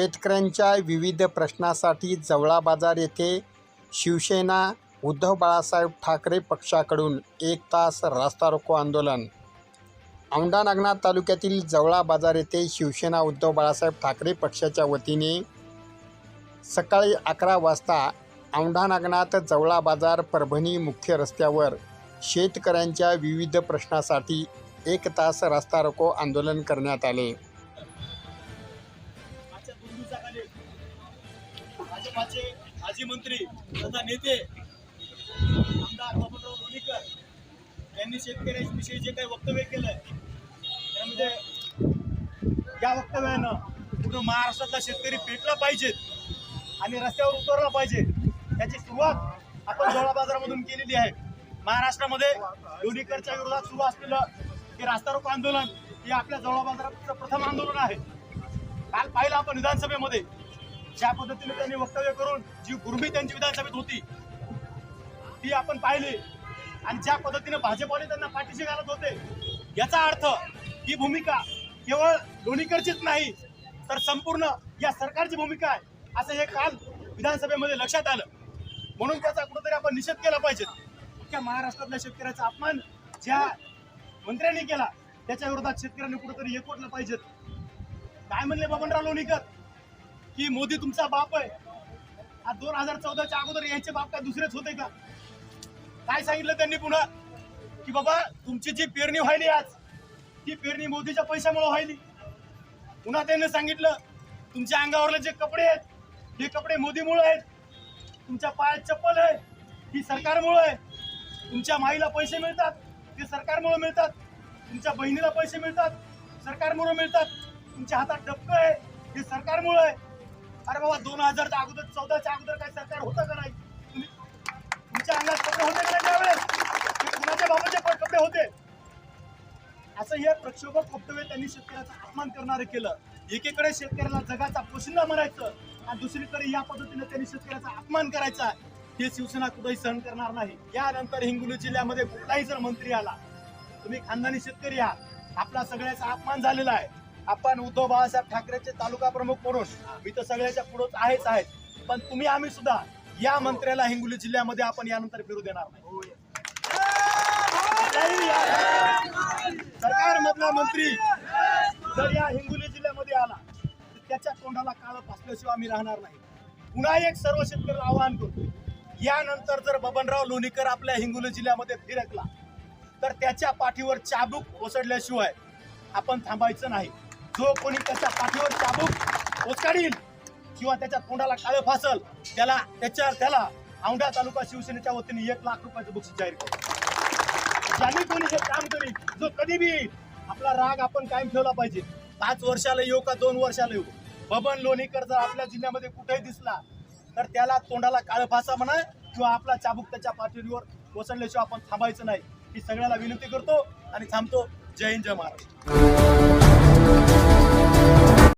शेतकऱ्यांच्या विविध प्रश्नासाठी जवळा बाजार येथे शिवसेना उद्धव बाळासाहेब ठाकरे पक्षाकडून एक तास रास्ता रोको आंदोलन. औंढा नागनाथ तालुक्यातील जवळा बाजार येथे शिवसेना उद्धव बाळासाहेब ठाकरे पक्षाच्या वतीने सकाळी अकरा वाजता औंढा नागनाथ जवळा बाजार परभणी मुख्य रस्त्यावर शेतकऱ्यांच्या विविध प्रश्नासाठी एक तास रास्ता रोको आंदोलन करण्यात आले. भाजपाचे माजी मंत्री तथा नेते आमदार बबनराव लोणीकर यांनी शेतकऱ्यांविषयी जे काही वक्तव्य केलंय त्यामध्ये या वक्तव्यानं पूर्ण महाराष्ट्रातला शेतकरी पेटला पाहिजेत आणि रस्त्यावर उतरला पाहिजे त्याची सुरुवात आपण जोळा बाजारामधून केलेली आहे. महाराष्ट्रामध्ये लोणीकरच्या विरोधात सुरू असलेलं हे रास्ता रोको आंदोलन हे आपल्या जोळा बाजाराचं प्रथम आंदोलन आहे. काल पाहिलं आपण विधानसभेमध्ये ज्या पद्धतीने त्यांनी वक्तव्य करून जी गुरमी त्यांची विधानसभेत होती ती आपण पाहिली. आणि ज्या पद्धतीने भाजपने त्यांना पाठीशी घालत होते याचा अर्थ ही भूमिका केवळ लोणीकरचीच नाही तर संपूर्ण या सरकारची भूमिका आहे असं हे काल विधानसभेमध्ये लक्षात आलं. म्हणून त्याचा कुठेतरी आपण निषेध केला पाहिजे. अख्ख्या महाराष्ट्रातल्या शेतकऱ्याचा अपमान ज्या मंत्र्यांनी केला त्याच्या विरोधात शेतकऱ्यांनी कुठेतरी एकवटलं पाहिजेत काय म्हणले बबनराव लोणीकर? की मोदी तुमचा बाप आहे. हा दोन हजार चौदाच्या अगोदर यायचे बाप काय दुसरेच होते का? काय सांगितलं त्यांनी पुन्हा? की बाबा तुमची जी पेरणी व्हायली आज ती पेरणी मोदीच्या पैशामुळे व्हायली. पुन्हा त्यांनी सांगितलं तुमच्या अंगावरले जे कपडे आहेत हे कपडे मोदीमुळे आहेत. तुमच्या पायात चप्पल आहे ही सरकारमुळे आहे. तुमच्या माईला पैसे मिळतात ते सरकारमुळे मिळतात. तुमच्या बहिणीला पैसे मिळतात सरकारमुळे मिळतात. तुमच्या हातात डबकं आहे हे सरकारमुळे आहे. अरे बाबा दोन हजारच्या अगोदर चौदाच्या अगोदर काय सरकार होतं का नाही? तुमच्या अंगात कपडे होते का त्यावेळेस? कुणाच्या बाबाचे पण कपडे होते? असं हे प्रक्षोभक वक्तव्य त्यांनी शेतकऱ्याचा अपमान करणारे केलं. एकीकडे शेतकऱ्याला जगाचा पोशिंदा म्हणायचं आणि दुसरीकडे या पद्धतीने त्यांनी शेतकऱ्याचा अपमान करायचा. हे शिवसेना कुठेही सहन करणार नाही. यानंतर हिंगोली जिल्ह्यामध्ये कुठलाही जर मंत्री आला तुम्ही खानदानी शेतकरी आहात. आपला सगळ्याचा अपमान झालेला आहे. आपण उद्धव बाळासाहेब ठाकरेचे तालुका प्रमुख म्हणून मी तर सगळ्याच्या पुढेच आहेच आहेत पण तुम्ही आम्ही सुद्धा या मंत्र्याला हिंगोली जिल्ह्यामध्ये आपण यानंतर फिरू देणार नाही. कुठलाही सरकारमधला मंत्री जर या हिंगोली जिल्ह्यामध्ये आला तर त्याच्या तोंडाला काळं फासल्याशिवाय आम्ही राहणार नाही. पुन्हा एक सर्व शेतकऱ्याला आवाहन करतो. यानंतर जर बबनराव लोणीकर आपल्या हिंगोली जिल्ह्यामध्ये फिरकला तर त्याच्या पाठीवर चाबूक ओसडल्याशिवाय आपण थांबायचं नाही. जो कोणी त्याच्या पाठीवर चाबूक? उचकाडील किंवा त्याच्या तोंडाला काळं फासल. त्याला त्याच्या त्याला औंढा तालुका शिवसेनेच्या वतीने एक लाख रुपयाचं बक्षीस जाहीर करू ज्यांनी कोणी हे काम करील जो कधी बी येईल, आपला राग आपण कायम ठेवला पाहिजे. पाच वर्षाला येऊ का दोन वर्षाला येऊ? बबन लोणीकर जर आपल्या जिल्ह्यामध्ये कुठेही दिसला तर त्याला तोंडाला काळं फासा म्हणा किंवा आपला चाबूक त्याच्या पाठीवर कोसळल्याशिवाय आपण थांबायचं नाही. ही सगळ्याला विनंती करतो आणि थांबतो. जय हिंद जय महाराष्ट्र.